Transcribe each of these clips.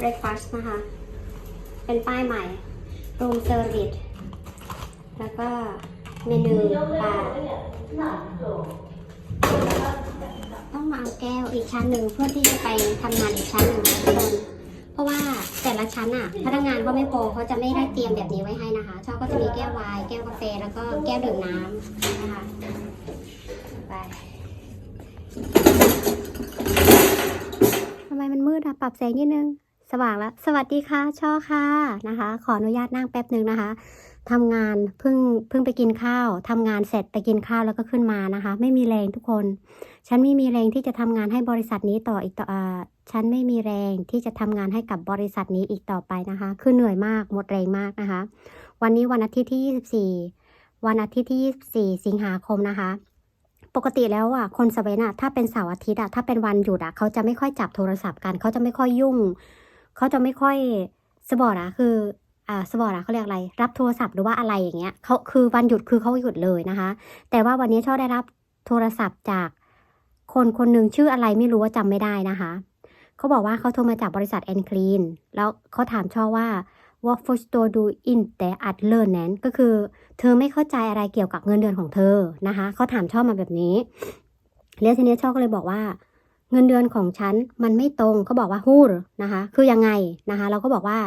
breakfast นะคะ เป็นป้ายใหม่ room service แล้วก็เมนูปลาต้องมาเอาแก้วอีกชั้นหนึ่งเพื่อที่จะไปทำงานอีกชั้นหนึ่งทุกคนเพราะว่าแต่ละชั้นอะ พนักงานก็ไม่พอเขาจะไม่ได้เตรียมแบบนี้ไว้ให้นะคะชอบก็จะมีแก้วไวน์แก้วกาแฟ แล้วก็แก้วดื่มน้ำนะคะไป ไมมันมืดอะปรับแสงนิดนึง สว่างแล้ว สวัสดีค่ะช่อค่ะนะคะ ขออนุญาตนั่งแป๊บหนึ่งนะคะทำงานเพิ่งเพิ่งไปกินข้าวทำงานเสร็จไปกินข้าวแล้วก็ขึ้นมานะคะ ไม่มีแรงทุกคน ฉันไม่มีแรงที่จะทำงานให้บริษัทนี้ต่ออีกต่ออ่าฉันไม่มีแรงที่จะทำงานให้กับบริษัทนี้อีกต่อไปนะคะ คือเหนื่อยมากหมดแรงมากนะคะ วันนี้วันอาทิตย์ที่ 24 วันอาทิตย์ที่ 24 สิงหาคมนะคะ ปกติแล้วอะคนสเวนอะถ้าเป็นเสาร์อาทิตย์อะถ้าเป็นวันหยุดอะเขาจะไม่ค่อยจับโทรศัพท์กัน เขาจะไม่ค่อยยุ่ง เขาจะไม่ค่อยสบอร์ดอะคืออ่าสบอร์ดอะเขาเรียกอะไร รับโทรศัพท์หรือว่าอะไรอย่างเงี้ยเขาคือวันหยุดคือเขาหยุดเลยนะคะ แต่ว่าวันนี้ช่อได้รับโทรศัพท์จากคนคนหนึ่งชื่ออะไรไม่รู้ว่าจำไม่ได้นะคะ เขาบอกว่าเขาโทรมาจากบริษัทแอนคลีนแล้วเขาถามช่อว่า what f o r s t o do in the at learn นั้นก็คือ เธอไม่เข้าใจอะไรเกี่ยวกับเงินเดือนของเธอนะคะเขาถามช่อมาแบบนี้แล้วทีนี้ช่อก็เลยบอกว่า เงินเดือนของฉันมันไม่ตรงเขาบอกว่าฮู้นะคะ คือยังไงนะคะ เราก็บอกว่า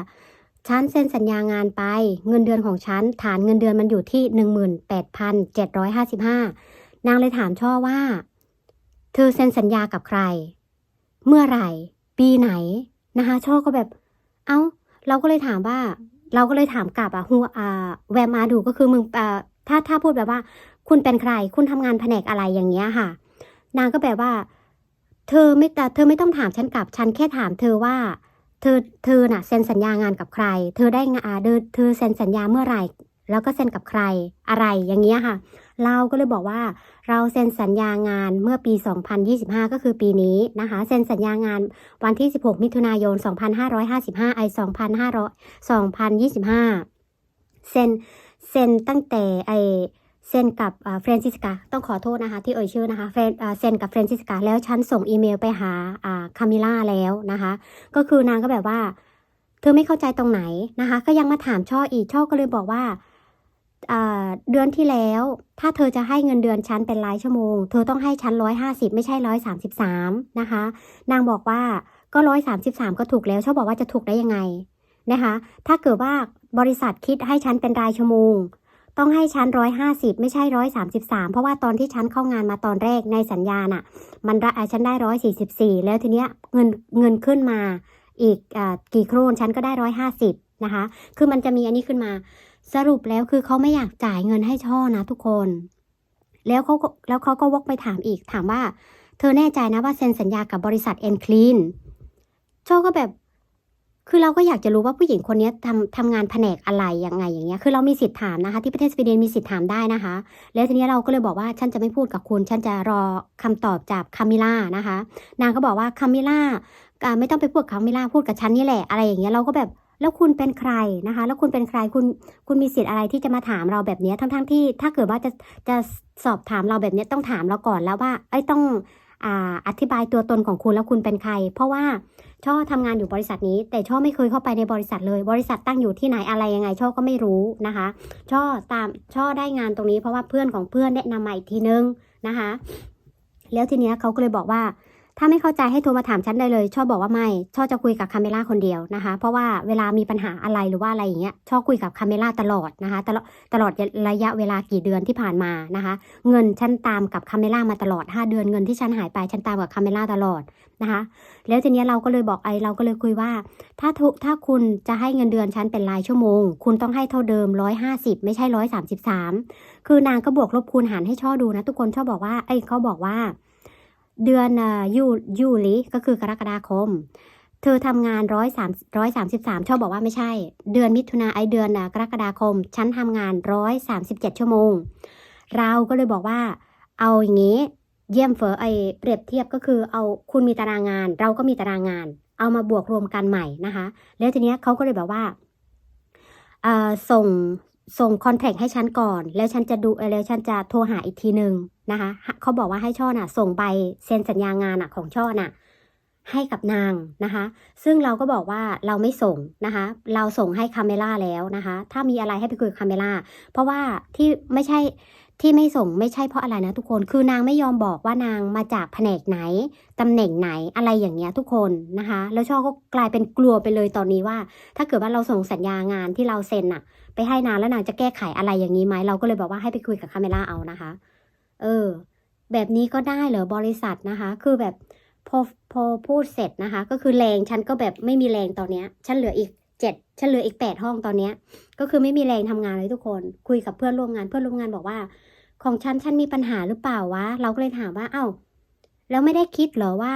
ฉันเซ็นสัญญางานไปเงินเดือนของฉันฐานเงินเดือนมันอยู่ที่หนึ่งหมื่นแปดพันเจ็ดร้อยห้าสิบห้านางเลยถามช่อว่า เธอเซ็นสัญญากับใคร เมื่อไหร่ ปีไหนนะคะ ช่อก็แบบ เอ้า เราก็เลยถามว่า เราก็เลยถามกลับอะฮูอ่าแวมาดูก็คือมึงอ่าถ้าถ้าพูดแบบว่า คุณเป็นใคร คุณทำงานแผนกอะไรอย่างเงี้ยค่ะ นางก็แบบว่า เธอไม่แต่เธอไม่ต้องถามฉันกลับ ฉันแค่ถามเธอว่า เธอเธอน่ะเซ็นสัญญางานกับใคร เธอได้งานอ่าเธอเธอเซ็นสัญญาเมื่อไหร่ แล้วก็เซ็นกับใครอะไรอย่างเงี้ยค่ะ เราก็เลยบอกว่า เราเซ็นสัญญางานเมื่อปี 2025 ก็คือปีนี้นะคะเซ็นสัญญางานวันที่ 16 มิถุนายน 2555 ไอ 2500 2025 เซ็นเซ็นตั้งแต่ไอเซ็นกับเฟรนซิสกาต้องขอโทษนะคะ ที่เอ่ยชื่อนะคะเฟรนเซ็นกับเฟรนซิสกาแล้วฉันส่งอีเมลไปหาคามิล่าแล้วนะคะ ก็คือนางก็แบบว่า เธอไม่เข้าใจตรงไหนนะคะ ก็ยังมาถามช่ออีกช่อก็เลยบอกว่า เดือนที่แล้ว ถ้าเธอจะให้เงินเดือนฉันเป็นรายชั่วโมง เธอต้องให้ฉันร้อยห้าสิบไม่ใช่ร้อยสามสิบสามนะคะ นางบอกว่าก็ร้อยสามสิบสามก็ถูกแล้วชอบบอกว่าจะถูกได้ยังไงนะคะ ถ้าเกิดว่าบริษัทคิดให้ฉันเป็นรายชั่วโมง ต้องให้ชั้นร้อยห้าสิบไม่ใช่ร้อยสามสิบสามเพราะว่าตอนที่ฉันเข้างานมาตอนแรกในสัญญาน่ะ มันได้นได้ร้อยสี่สิบสี่แล้วทีเนี้ยเงินเงินขึ้นมาอีกอกี่โครนฉันก็ได้ร้อยห้าสิบนะคะ คือมันจะมีอันนี้ขึ้นมา สรุปแล้วคือเขาไม่อยากจ่ายเงินให้ช่อนะทุกคน แล้วเขาก็แล้วเขาก็วกไปถามอีกถามว่า เธอแน่ใจนะว่าเซ็นสัญญากับบริษัทเอ็นคลีนช่อก็แบบ คือเราก็อยากจะรู้ว่าผู้หญิงคนนี้ทำทำงานแผนกอะไรยังไงอย่างเงี้ย คือเรามีสิทธิ์ถามนะคะ ที่ประเทศสวีเดนมีสิทธิ์ถามได้นะคะ แล้วทีนี้เราก็เลยบอกว่าฉันจะไม่พูดกับคุณ ฉันจะรอคำตอบจากคามิล่านะคะ นางก็บอกว่าคามิล่าอ่าไม่ต้องไปพูดกับคามิล่าพูดกับฉันนี่แหละอะไรอย่างเงี้ยเราก็แบบ แล้วคุณเป็นใครนะคะ แล้วคุณเป็นใครคุณคุณมีสิทธิ์อะไรที่จะมาถามเราแบบนี้ทั้งๆที่ ถ้าเกิดว่าจะจะสอบถามเราแบบนี้ต้องถามเราก่อนแล้วว่าไอ้ยต้องอ่าอธิบายตัวตนของคุณแล้วคุณเป็นใคร เพราะว่าช่อทำงานอยู่บริษัทนี้ แต่ช่อไม่เคยเข้าไปในบริษัทเลย บริษัทตั้งอยู่ที่ไหนอะไรยังไงช่อก็ไม่รู้นะคะช่อตามช่อได้งานตรงนี้เพราะว่าเพื่อนของเพื่อนแนะนำมาอีกทีนึงนะคะ แล้วทีเนี้ยเขาก็เลยบอกว่า ถ้าไม่เข้าใจให้โทรมาถามฉันได้เลยช่อบอกว่าไม่ช่อจะคุยกับคาเมล่าคนเดียวนะคะ เพราะว่าเวลามีปัญหาอะไรหรือว่าอะไรอย่างเงี้ยช่อคุยกับคาเมล่าตลอดนะคะ ตลอดตลอดระยะเวลากี่เดือนที่ผ่านมานะคะ เงินฉันตามกับคาเมล่ามาตลอด 5 เดือนเงินที่ฉันหายไปฉันตามกับคาเมล่าตลอดนะคะ แล้วทีเนี้ยเราก็เลยบอกไอเราก็เลยคุยว่า ถ้าทุถ้าคุณจะให้เงินเดือนฉันเป็นรายชั่วโมง คุณต้องให้เท่าเดิมร้อยห้าสิบไม่ใช่ร้อยสามสิบสามคือนางก็บวกลบคูณหารให้ช่อดูนะ ทุกคนช่อบอกว่าไอเขาบอกว่า เดือนอ่ายูยูลิก็คือกรกฎาคม เธอทำงานร้อยสามร้อยสามสิบสามชอบบอกว่าไม่ใช่ เดือนมิถุนาไอเดือนอะกรกฎาคม ฉันทำงานร้อยสามสิบเจ็ดชั่วโมง เราก็เลยบอกว่า เอาอย่างนี้ เยี่ยมเฟอไอเปรียบเทียบก็คือเอาคุณมีตารางงาน เราก็มีตารางงาน เอามาบวกรวมกันใหม่นะคะ แล้วทีเนี้ยเขาก็เลยแบบว่าส่ง ส่งคอนแทคให้ฉันก่อน แล้วฉันจะดูเอ่อแล้วฉันจะโทรหาอีกทีหนึ่งนะคะเขาบอกว่าให้ช่อน่ะ ส่งใบเซ็นสัญญางานอะของช่อน่ะให้กับนางนะคะ ซึ่งเราก็บอกว่าเราไม่ส่งนะคะ เราส่งให้คาเมล่าแล้วนะคะ ถ้ามีอะไรให้ไปคุยกับคาเมล่าเพราะว่าที่ไม่ใช่ ที่ไม่ส่งไม่ใช่เพราะอะไรนะทุกคน คือนางไม่ยอมบอกว่านางมาจากแผนกไหนตำแหน่งไหนอะไรอย่างเงี้ยทุกคนนะคะ แล้วช่อก็กลายเป็นกลัวไปเลยตอนนี้ว่า ถ้าเกิดว่าเราส่งสัญญางานที่เราเซ็นอะไปให้นางแล้วนางจะแก้ไขอะไรอย่างนี้ไหมเราก็เลยบอกว่าให้ไปคุยกับคาเมล่าเอานะคะ เออ แบบนี้ก็ได้เหรอบริษัทนะคะ คือแบบพอพอพูดเสร็จนะคะ ก็คือแรงฉันก็แบบไม่มีแรงตอนเนี้ย ฉันเหลืออีกเจ็ดฉันเหลืออีกแปดห้องตอนเนี้ย ก็คือไม่มีแรงทำงานเลยทุกคน คุยกับเพื่อนร่วมงานเพื่อนร่วมงานบอกว่า ของฉันฉันมีปัญหาหรือเปล่าวะ เราก็เลยถามว่า เอ้า แล้วไม่ได้คิดเหรอว่า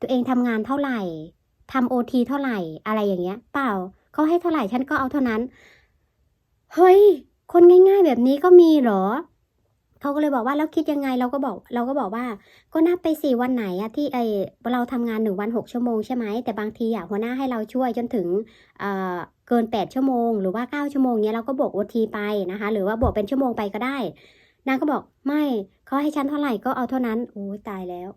ตัวเองทำงานเท่าไหร่ทำโอทีเท่าไหร่ อะไรอย่างเงี้ย เปล่าเขาให้เท่าไหร่ฉันก็เอาเท่านั้น เฮ้ย คนง่ายๆแบบนี้ก็มีเหรอเขาก็เลยบอกว่าแล้วคิดยังไงเราก็บอก เราก็บอกว่า ก็นับไปสี่วันไหนอะที่ไอเราทำงานหนึ่งวันหกชั่วโมงใช่ไหมแต่บางทีอะหัวหน้าให้เราช่วยจนถึงเอ่อเกินแปดชั่วโมง หรือว่าเก้าชั่วโมงเนี้ยเราก็บวกโอทีไปนะคะ หรือว่าบวกเป็นชั่วโมงไปก็ได้ นางก็บอกไม่เขาให้ฉันเท่าไหร่ก็เอาเท่านั้นโอ้ยตายแล้ว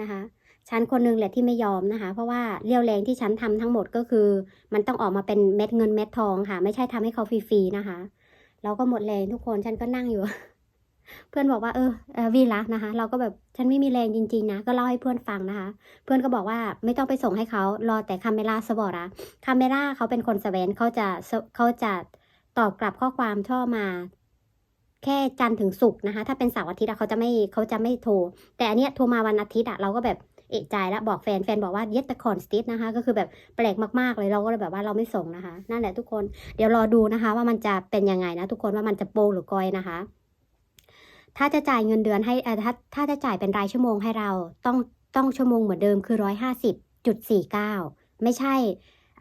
นะคะฉันคนหนึงแหละที่ไม่ยอมนะคะ เพราะว่าเรี่ยวแรงที่ฉันทำทั้งหมดก็คือ มันต้องออกมาเป็นเม็ดเงินเม็ดทองค่ะ ไม่ใช่ทำให้เขาฟรีๆนะคะ เราก็หมดแรงทุกคนฉันก็นั่งอยู่ เพื่อนบอกว่าเออเออวีละนะคะ เราก็แบบฉันไม่มีแรงจริงๆนะก็เล่าให้เพื่อนฟังนะคะ เพื่อนก็บอกว่าไม่ต้องไปส่งให้เขารอแต่คาเมล่าสบอระคาเมล่าเขาเป็นคนสแวนเขาจะเขาจะตอบกลับข้อความช่อมา แค่จันทร์ถึงศุกร์นะคะ ถ้าเป็นเสาร์อาทิตย์เขาจะไม่เขาจะไม่โทร แต่อันเนี้ยโทรมาวันอาทิตย์อะเราก็แบบเอะใจแล้วบอกแฟนแฟนบอกว่าเย็ดตะคอนสติทนะคะ ก็คือแบบแปลกมากๆเลยเราก็เลยแบบว่าเราไม่ส่งนะคะ นั่นแหละทุกคนเดี๋ยวรอดูนะคะ ว่ามันจะเป็นยังไงนะทุกคนว่ามันจะโปรหรือกอยนะคะ ถ้าจะจ่ายเงินเดือนให้ถ้าถ้าจะจ่ายเป็นรายชั่วโมงให้เราต้องต้องชั่วโมงเหมือนเดิมคือร้อยห้าสิบจุดสี่เก้าไม่ใช่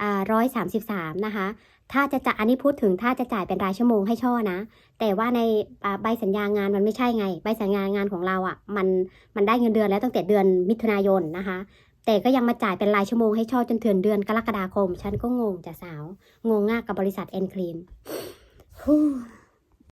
อ่าร้อยสามสิบสามนะคะ ถ้าจะจ่ายอันนี้พูดถึงถ้าจะจ่ายเป็นรายชั่วโมงให้ช่อนะ แต่ว่าในใบสัญญางานมันไม่ใช่ไง ใบสัญญางานของเราอะ่ะมันมันได้เงินเดือนแล้วตั้งแต่เดือนมิถุนายนนะคะ แต่ก็ยังมาจ่ายเป็นรายชั่วโมงให้ช่อจนถึงเดือนกรกฎาคม ฉันก็งงจ้ะสาว งงงากกับบริษัทเอ็นครีม